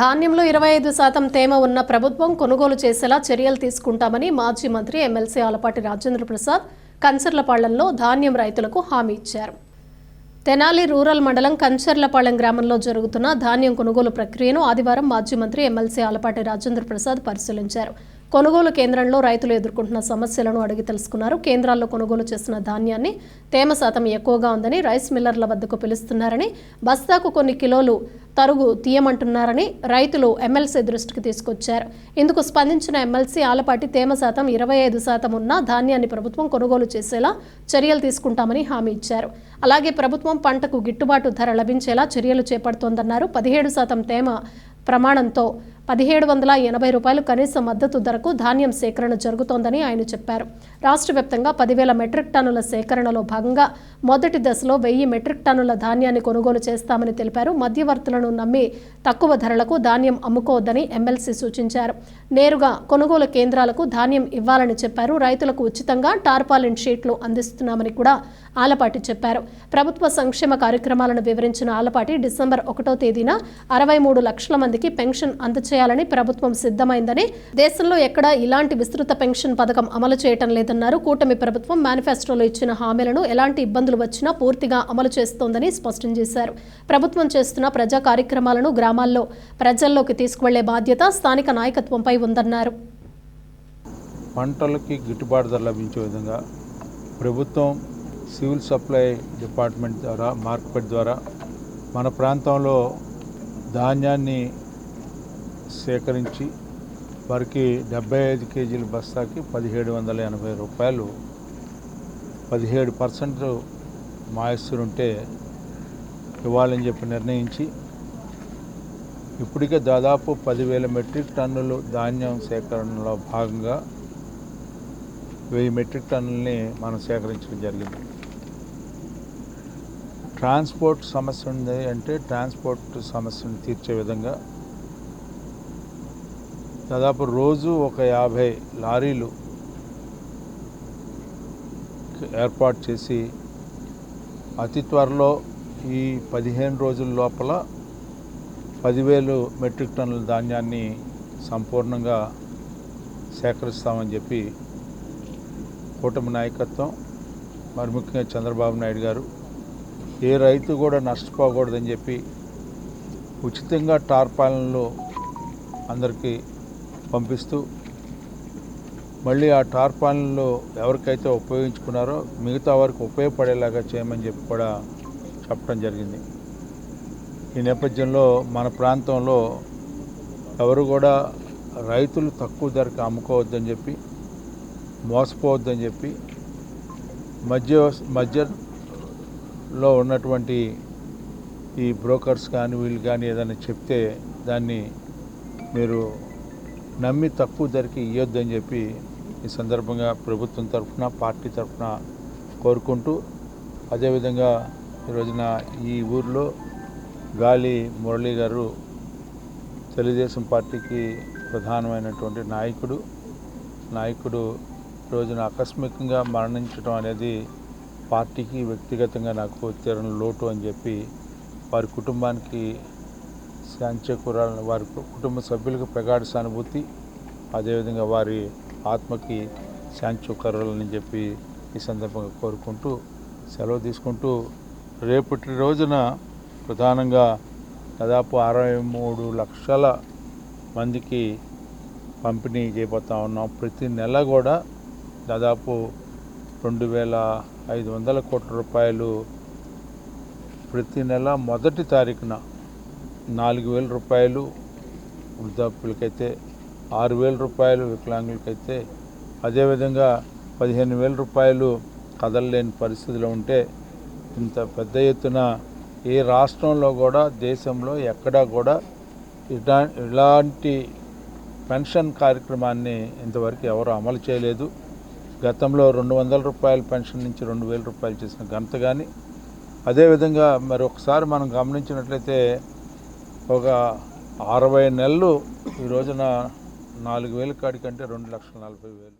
ధాన్యంలో ఇరవై ఐదు శాతం తేమ ఉన్న ప్రభుత్వం కొనుగోలు చేసేలా చర్యలు తీసుకుంటామని మాజీ మంత్రి ఎమ్మెల్సీ ఆలపాటి రాజేంద్ర ప్రసాద్ కంచర్లపాళ్ళంలో ధాన్యం రైతులకు హామీ ఇచ్చారు. తెనాలి రూరల్ మండలం కంచర్లపాళెం గ్రామంలో జరుగుతున్న ధాన్యం కొనుగోలు ప్రక్రియను ఆదివారం మాజీ మంత్రి ఎమ్మెల్సీ ఆలపాటి రాజేంద్ర ప్రసాద్ పరిశీలించారు. కొనుగోలు కేంద్రంలో రైతులు ఎదుర్కొంటున్న సమస్యలను అడిగి తెలుసుకున్నారు. కేంద్రాల్లో కొనుగోలు చేసిన ధాన్యాన్ని తేమ శాతం ఎక్కువగా ఉందని రైస్ మిల్లర్ల వద్దకు పిలుస్తున్నారని బస్తాకు కొన్ని కిలోలు తరుగు తీయమంటున్నారని రైతులు ఎమ్మెల్సీ దృష్టికి తీసుకొచ్చారు. ఇందుకు స్పందించిన ఎమ్మెల్సీ ఆలపాటి తేమ శాతం ఇరవై ఐదు శాతం ఉన్న ధాన్యాన్ని ప్రభుత్వం కొనుగోలు చేసేలా చర్యలు తీసుకుంటామని హామీ ఇచ్చారు. అలాగే ప్రభుత్వం పంటకు గిట్టుబాటు ధర లభించేలా చర్యలు చేపడుతోందన్నారు. పదిహేడు శాతం తేమ ప్రమాణంతో పదిహేడు వందల ఎనభై రూపాయలు కనీస మద్దతు ధరకు ధాన్యం సేకరణ జరుగుతోందని ఆయన చెప్పారు. రాష్ట్ర వ్యాప్తంగా పదివేల మెట్రిక్ టన్నుల సేకరణలో భాగంగా మొదటి దశలో వెయ్యి మెట్రిక్ టన్నుల ధాన్యాన్ని కొనుగోలు చేస్తామని తెలిపారు. మధ్యవర్తులను నమ్మి తక్కువ ధరలకు ధాన్యం అమ్ముకోవద్దని ఎమ్మెల్సీ సూచించారు. నేరుగా కొనుగోలు కేంద్రాలకు ధాన్యం ఇవ్వాలని చెప్పారు. రైతులకు ఉచితంగా టార్పాలిన్ షీట్లు అందిస్తున్నామని కూడా ఆలపాటి చెప్పారు. ప్రభుత్వ సంక్షేమ కార్యక్రమాలను వివరించిన ఆలపాటి డిసెంబర్ ఒకటో తేదీన అరవై మూడు లక్షల మందికి పెన్షన్ చేయాలని ప్రభుత్వం సిద్ధమైందని దేశంలో ఎక్కడా ఇలాంటి విస్తృత పెన్షన్ పథకం అమలు చేయటం లేదన్నారు. కూటమి ప్రభుత్వం మేనిఫెస్టోలో ఇచ్చిన హామీలను ఎలాంటి ఇబ్బందులు వచ్చినా పూర్తిగా అమలు చేస్తోందని స్పష్టం చేశారు. ప్రభుత్వం చేస్తున్న ప్రజా కార్యక్రమాలను గ్రామాల్లో ప్రజల్లోకి తీసుకువెళ్ళే బాధ్యత స్థానిక నాయకత్వంపై ఉందన్నారు. పంటలకి గిట్టుబాటు ధర లభించే విధంగా ప్రభుత్వం సివిల్ సప్లై డిపార్ట్మెంట్ ద్వారా మార్కెట్ ద్వారా మన ప్రాంతంలో ధాన్యాన్ని సేకరించి వారికి డెబ్బై ఐదు కేజీల బస్తాకి పదిహేడు వందల ఎనభై రూపాయలు పదిహేడు పర్సెంట్ మాయిస్తుంటే ఇవ్వాలని చెప్పి నిర్ణయించి ఇప్పటికే దాదాపు పదివేల మెట్రిక్ టన్నులు ధాన్యం సేకరణలో భాగంగా వెయ్యి మెట్రిక్ టన్నుల్ని మనం సేకరించడం జరిగింది. ట్రాన్స్పోర్ట్ సమస్య ఉంది అంటే ట్రాన్స్పోర్ట్ సమస్యను తీర్చే విధంగా దాదాపు రోజు ఒక యాభై లారీలు ఏర్పాటు చేసి అతి త్వరలో ఈ పదిహేను రోజుల లోపల పదివేలు మెట్రిక్ టన్నుల ధాన్యాన్ని సంపూర్ణంగా సేకరిస్తామని చెప్పి కూటమి నాయకత్వం మరి ముఖ్యంగా చంద్రబాబు నాయుడు గారు ఏ రైతు కూడా నష్టపోకూడదని చెప్పి ఉచితంగా టార్పాలన్లు అందరికీ పంపిస్తూ మళ్ళీ ఆ టార్పాన్లో ఎవరికైతే ఉపయోగించుకున్నారో మిగతా వారికి ఉపయోగపడేలాగా చేయమని చెప్పి కూడా చెప్పడం జరిగింది. ఈ నేపథ్యంలో మన ప్రాంతంలో ఎవరు కూడా రైతులు తక్కువ ధరకు అమ్ముకోవద్దని చెప్పి మోసపోవద్దని చెప్పి మధ్య మధ్యలో ఉన్నటువంటి ఈ బ్రోకర్స్ కానీ వీళ్ళు కానీ ఏదైనా చెప్తే దాన్ని మీరు నమ్మి తక్కువ ధరకి ఇవ్వద్దని చెప్పి ఈ సందర్భంగా ప్రభుత్వం తరఫున పార్టీ తరఫున కోరుకుంటూ అదేవిధంగా ఈ రోజున ఈ ఊర్లో గాలి మురళీ గారు తెలుగుదేశం పార్టీకి ప్రధానమైనటువంటి నాయకుడు. నాయకుడు రోజున ఆకస్మికంగా మరణించడం అనేది పార్టీకి వ్యక్తిగతంగా నాకు తీరని లోటు అని చెప్పి వారి కుటుంబానికి శాంతికూరాలని వారి కుటుంబ సభ్యులకు ప్రగాఢ సానుభూతి అదేవిధంగా వారి ఆత్మకి శాంతి చేకూరాలని చెప్పి ఈ సందర్భంగా కోరుకుంటూ సెలవు తీసుకుంటూ రేపటి రోజున ప్రధానంగా దాదాపు అరవై మూడు లక్షల మందికి పంపిణీ చేయబోతా ఉన్నాం. ప్రతి నెల కూడా దాదాపు రెండు వేల ఐదు వందల కోట్ల రూపాయలు ప్రతి నెల మొదటి తారీఖున నాలుగు వేల రూపాయలు వృద్ధాప్యులకైతే ఆరు వేల రూపాయలు వికలాంగులకైతే అదేవిధంగా పదిహేను వేల రూపాయలు కదలలేని పరిస్థితిలో ఉంటే ఇంత పెద్ద ఎత్తున ఏ రాష్ట్రంలో కూడా దేశంలో ఎక్కడా కూడా ఇటా ఇలాంటి పెన్షన్ కార్యక్రమాన్ని ఇంతవరకు ఎవరు అమలు చేయలేదు. గతంలో రెండు వందల రూపాయల పెన్షన్ నుంచి రెండు వేల రూపాయలు చేసిన ఘనత కానీ అదేవిధంగా మరి ఒకసారి మనం గమనించినట్లయితే ఒక అరవై నెలలు ఈ రోజున నాలుగు వేల కాడికంటే రెండు లక్షల నలభై వేలు.